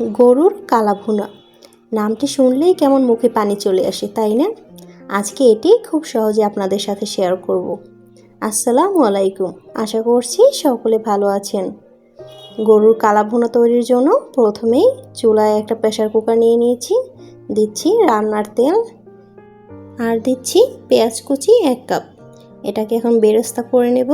গরুর কালাভুনা। নামটি শুনলেই কেমন মুখে পানি চলে আসে, তাই না? আজকে এটি খুব সহজে আপনাদের সাথে শেয়ার করব। আসসালামু আলাইকুম। আশা করছি সকলে ভালো আছেন। গরুর কালাভুনা তৈরির জন্য প্রথমেই চুলায় একটা প্রেশার কুকার নিয়ে নিয়েছি। দিচ্ছি রান্নার তেল। আর দিচ্ছি পেঁয়াজ কুচি এক কাপ এটাকে এখন বেরেস্তা করে নেব।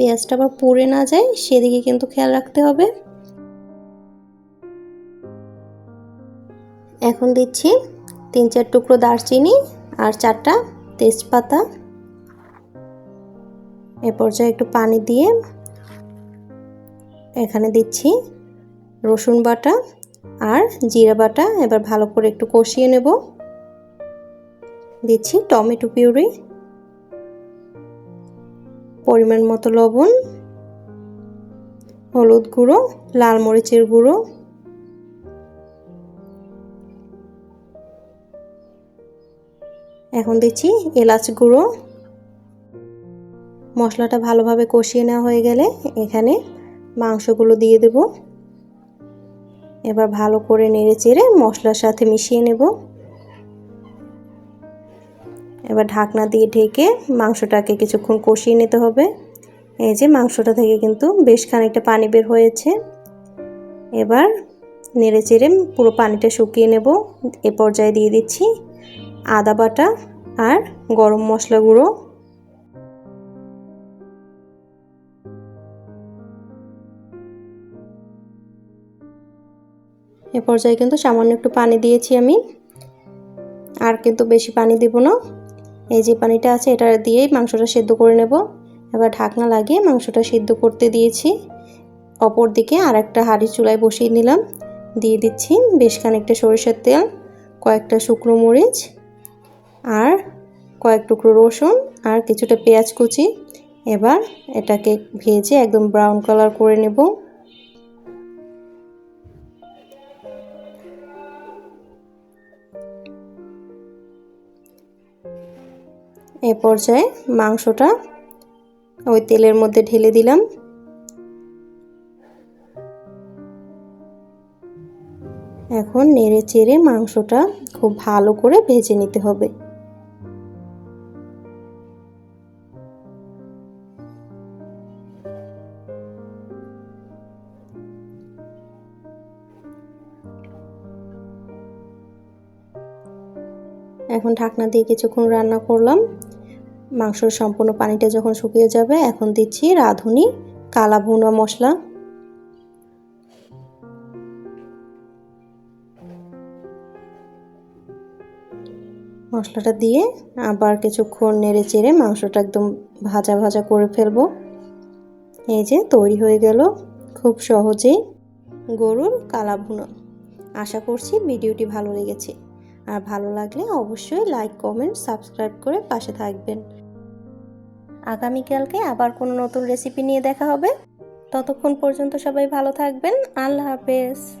পেঁয়াজটা আবার পুড়ে না যায়, সেদিকে কিন্তু খেয়াল রাখতে হবে। এখন দিচ্ছি তিন চার টুকরো দারচিনি আর চারটা তেজপাতা। এ পর্যায়ে একটু পানি দিয়ে এখানে দিচ্ছি রসুন বাটা আর জিরা বাটা। এবার ভালো করে একটু কষিয়ে নেব। দিচ্ছি টমেটো পিউরি। পরিমাণ মতো লবণ, হলুদ গুঁড়ো, লাল মরিচের গুঁড়ো, এখন দিচ্ছি এলাচ গুঁড়ো। মশলাটা ভালোভাবে কষিয়ে নেওয়া হয়ে গেলে এখানে মাংসগুলো দিয়ে দেব। এবার ভালো করে নেড়ে চেড়ে মশলার সাথে মিশিয়ে নেব। এবার ঢাকনা দিয়ে ঢেকে মাংসটাকে কিছুক্ষণ কষিয়ে নিতে হবে। এই যে মাংসটা থেকে কিন্তু বেশ খানিকটা পানি বের হয়েছে। এবার নেড়ে চেড়ে পুরো পানিটা শুকিয়ে নেব। এ পর্যায়ে দিয়ে দিচ্ছি আদা বাটা আর গরম মশলা গুঁড়ো। এ পর্যায়ে কিন্তু সামান্য একটু পানি দিয়েছি আমি। আর কিন্তু বেশি পানি দিব না। এই যে পানিটা আছে, এটা দিয়েই মাংসটা সেদ্ধ করে নেব। এবার ঢাকনা লাগিয়ে মাংসটা সেদ্ধ করতে দিয়েছি। অপর দিকে আর একটা হাঁড়ি চুলায় বসিয়ে নিলাম। দিয়ে দিচ্ছি বেশ খানিকটা সরিষার তেল, কয়েকটা শুকনো মরিচ আর কয়েক টুকরো রসুন আর কিছুটা পেঁয়াজ কুচি। এবার এটাকে ভেজে একদম ব্রাউন কালার করে নেব। এ পর্যায়ে মাংসটা ওই তেলের মধ্যে ঢেলে দিলাম। এখন নেড়ে চেড়ে মাংসটা খুব ভালো করে ভেজে নিতে হবে। এখন ঢাকনা দিয়ে কিছুক্ষণ রান্না করলাম। মাংসর সম্পূর্ণ পানিটা যখন শুকিয়ে যাবে, এখন দিচ্ছি রাঁধুনি, কালা ভুনা মশলা। মশলাটা দিয়ে আবার কিছুক্ষণ নেড়ে চেড়ে মাংসটা একদম ভাজা ভাজা করে ফেলব। এই যে তৈরি হয়ে গেল খুব সহজেই গরুর কালা ভুনো। আশা করছি ভিডিওটি ভালো লেগেছে। আর ভালো লাগলে অবশ্যই লাইক কমেন্ট সাবস্ক্রাইব করে পাশে থাকবেন। আগামীকালকে আবার কোনো নতুন রেসিপি নিয়ে দেখা হবে। ততক্ষণ পর্যন্ত সবাই ভালো থাকবেন। আল্লাহ হাফেজ।